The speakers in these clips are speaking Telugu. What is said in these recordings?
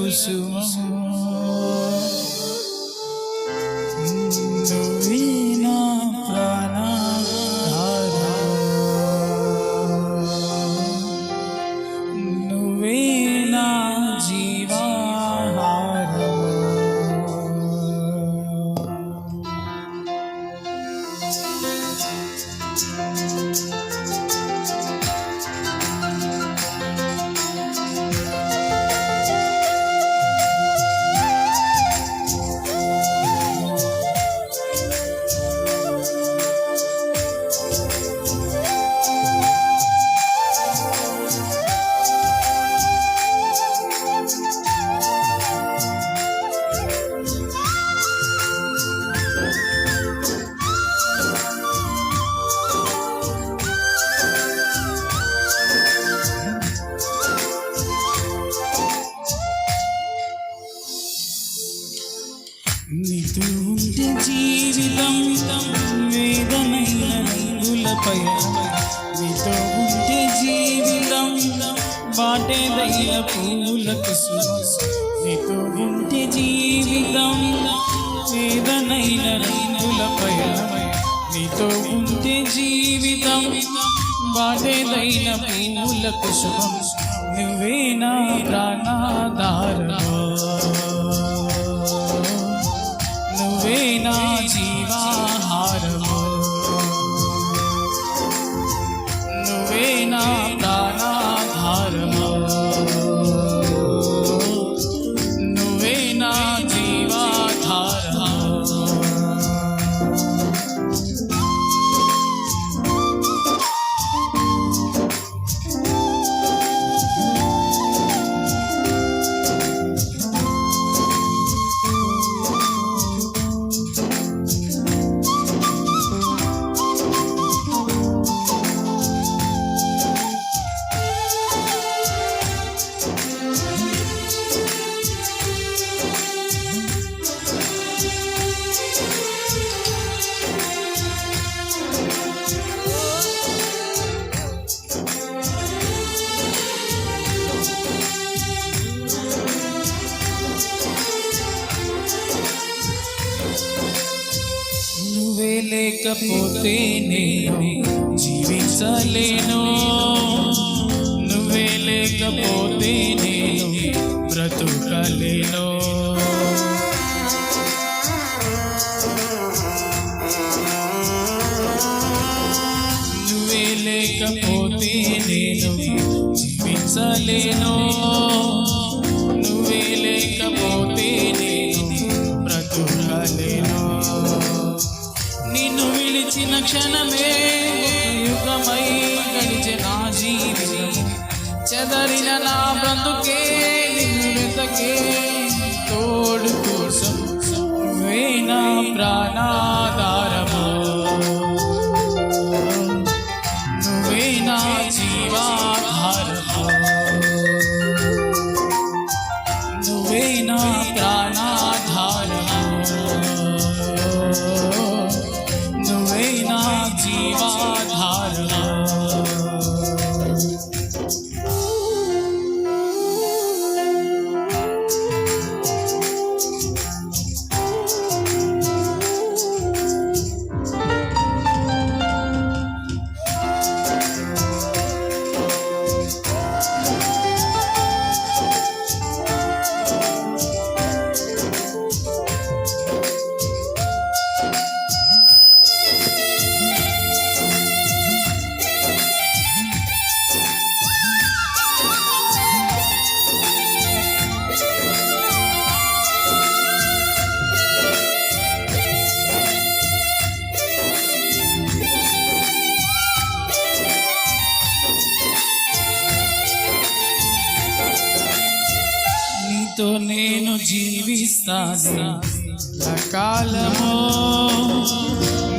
కుసుమము నువ్వే ఉంటే జీవితం వేదనైన రంగులపై నీతో ఉంటే జీవితం బాటేదైన పూల నీతో ఉంటే జీవితం వేదనైన రంగులపై నీతో ఉంటే జీవితం బాటేదైన పూల కుసుమం నువ్వే నా ప్రాణాధారమో? నువ్వే నా నువ్వే లేకపోతే నేను జీవించలేను. నువ్వే లేకపోతే నేను బ్రతుకలేను. నువ్వే లేకపోతే నేను జీవించలేను. క్షణమే యుగమై గడిచే నా జీవితం చెదరిన నా బ్రతుకే నిన్ను తోడు కోసం నువ్వే ప్రాణాధార. నీతో నేను జీవిస్తాను. కాలము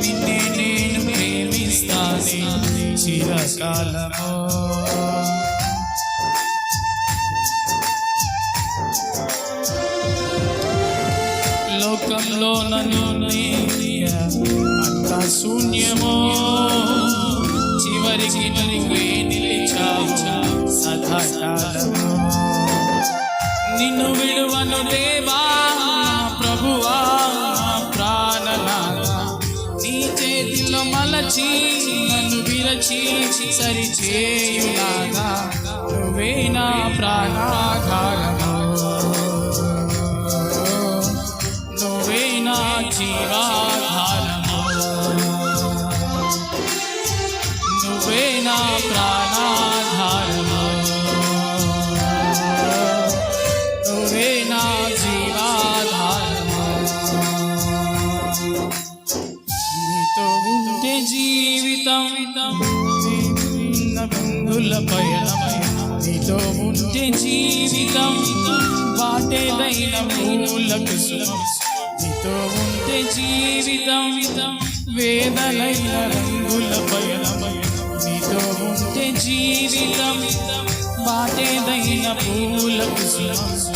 నిన్నే నేను ప్రేమిస్తాను. చిరకాలము. లోకంలో నన్ను అంత శూన్యమో. చివరికి నువ్వే నిలిచావు. సదాకాలము. నిన్ను విలువను దేవా ప్రభువా ప్రాణనాథ నీ చేతిలో మలచి నన్ను విరచి సరిచేయులాగా. నువ్వే నా ప్రాణాధారము. నువ్వే నా జీవా. బిందుల పయనమై నీతో ఉంటే జీవితం వాటేదైన మూలకు నీతో ఉంటే జీవితం వేదలైన రంగుల పయనమై నీతో ఉంటే జీవితం వాటేదైన పూలకు సుఖం.